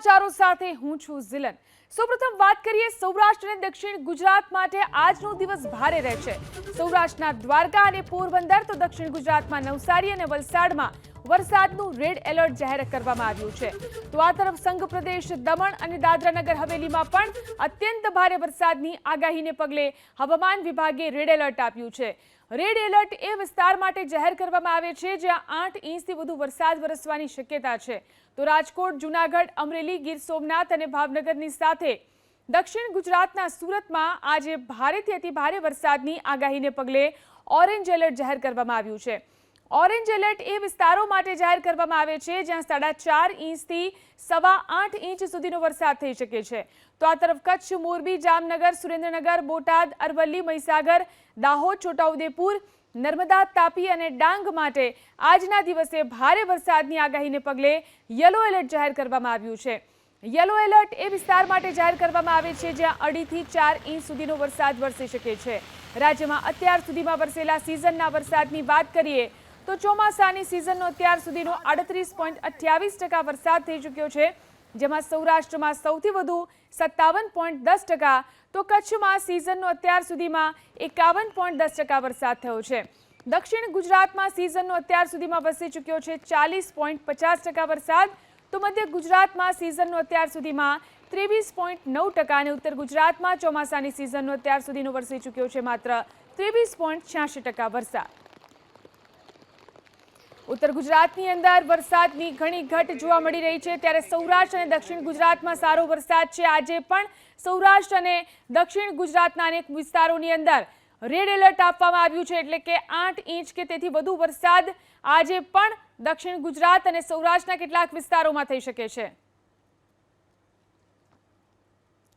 સમાચારો સાથે હું છું ઝિલન. સૌપ્રથમ વાત કરીએ સૌરાષ્ટ્ર અને દક્ષિણ ગુજરાત માટે આજનો દિવસ ભારે રહેશે સૌરાષ્ટ્રના દ્વારકા અને પોરબંદર તો દક્ષિણ ગુજરાતમાં નવસારી અને વલસાડમાં વરસાદનું રેડ એલર્ટ જાહેર કરવામાં આવ્યું છે. તો આ તરફ સંઘ પ્રદેશ દમણ અને દાદરાનગર હવેલીમાં પણ અત્યંત ભારે વરસાદની આગાહીને પગલે હવામાન વિભાગે રેડ એલર્ટ આપ્યું છે. રેડ એલર્ટ એ વિસ્તાર માટે જાહેર કરવામાં આવે છે, જ્યાં આઠ ઇંચથી વધુ વરસાદ વરસવાની શક્યતા છે. તો રાજકોટ, જુનાગઢ, અમરેલી, ગીર સોમનાથ અને ભાવનગરની સાથે દક્ષિણ ગુજરાતના સુરતમાં આજે ભારેથી અતિભારે વરસાદની આગાહીને પગલે ઓરેન્જ એલર્ટ જાહેર કરવામાં આવ્યું છે. ઓરેન્જ એલર્ટ એ વિસ્તારો માટે જાહેર કરવામાં આવે છે, જ્યાં સાડા ચાર ઇંચથી સવા આઠ ઇંચ સુધીનો વરસાદ થઈ શકે છે. તો આ તરફ કચ્છ, મોરબી, જામનગર, સુરેન્દ્રનગર, બોટાદ, અરવલ્લી, મહીસાગર, દાહોદ, છોટાઉદેપુર, નર્મદા, તાપી અને ડાંગ માટે આજના દિવસે ભારે વરસાદની આગાહીને પગલે યલો એલર્ટ જાહેર કરવામાં આવ્યું છે. યલો એલર્ટ એ વિસ્તાર માટે જાહેર કરવામાં આવે છે, જ્યાં અઢીથી ચાર ઇંચ સુધીનો વરસાદ વરસી શકે છે. રાજ્યમાં અત્યાર સુધીમાં વરસેલા સિઝનના વરસાદની વાત કરીએ તો ચોમાસાની સિઝનનો અત્યાર સુધીનો આડત્રીસ પોઈન્ટ અઠ્યાવીસ ટકા વરસાદ થઈ ચૂક્યો છે. જેમાં સૌરાષ્ટ્રમાં સૌથી વધુ સત્તાવન પોઈન્ટ દસ ટકા, તો કચ્છમાં સિઝનનો અત્યાર સુધીમાં એકાવન પોઈન્ટ દસ ટકા વરસાદ થયો છે. દક્ષિણ ગુજરાતમાં સિઝનનો અત્યાર સુધીમાં વસી ચૂક્યો છે ચાલીસ પોઈન્ટ પચાસ ટકા વરસાદ, તો મધ્ય ગુજરાતમાં સિઝનનો અત્યાર સુધીમાં ત્રેવીસ પોઈન્ટ નવ ટકા અને ઉત્તર ગુજરાતમાં ચોમાસાની સિઝનનો અત્યાર સુધીનો વરસી ચૂક્યો છે માત્ર ત્રેવીસ પોઈન્ટ છ્યાસી ટકા વરસાદ. ઉત્તર ગુજરાતની અંદર વરસાદની ઘણી ઘટ જોવા મળી રહી છે. ત્યારે સૌરાષ્ટ્ર અને દક્ષિણ ગુજરાતમાં સારો વરસાદ છે. આજે પણ સૌરાષ્ટ્ર અને દક્ષિણ ગુજરાતના અનેક વિસ્તારોની અંદર રેડ એલર્ટ આપવામાં આવ્યું છે. એટલે કે આઠ ઇંચ કે તેથી વધુ વરસાદ આજે પણ દક્ષિણ ગુજરાત અને સૌરાષ્ટ્રના કેટલાક વિસ્તારોમાં થઈ શકે છે.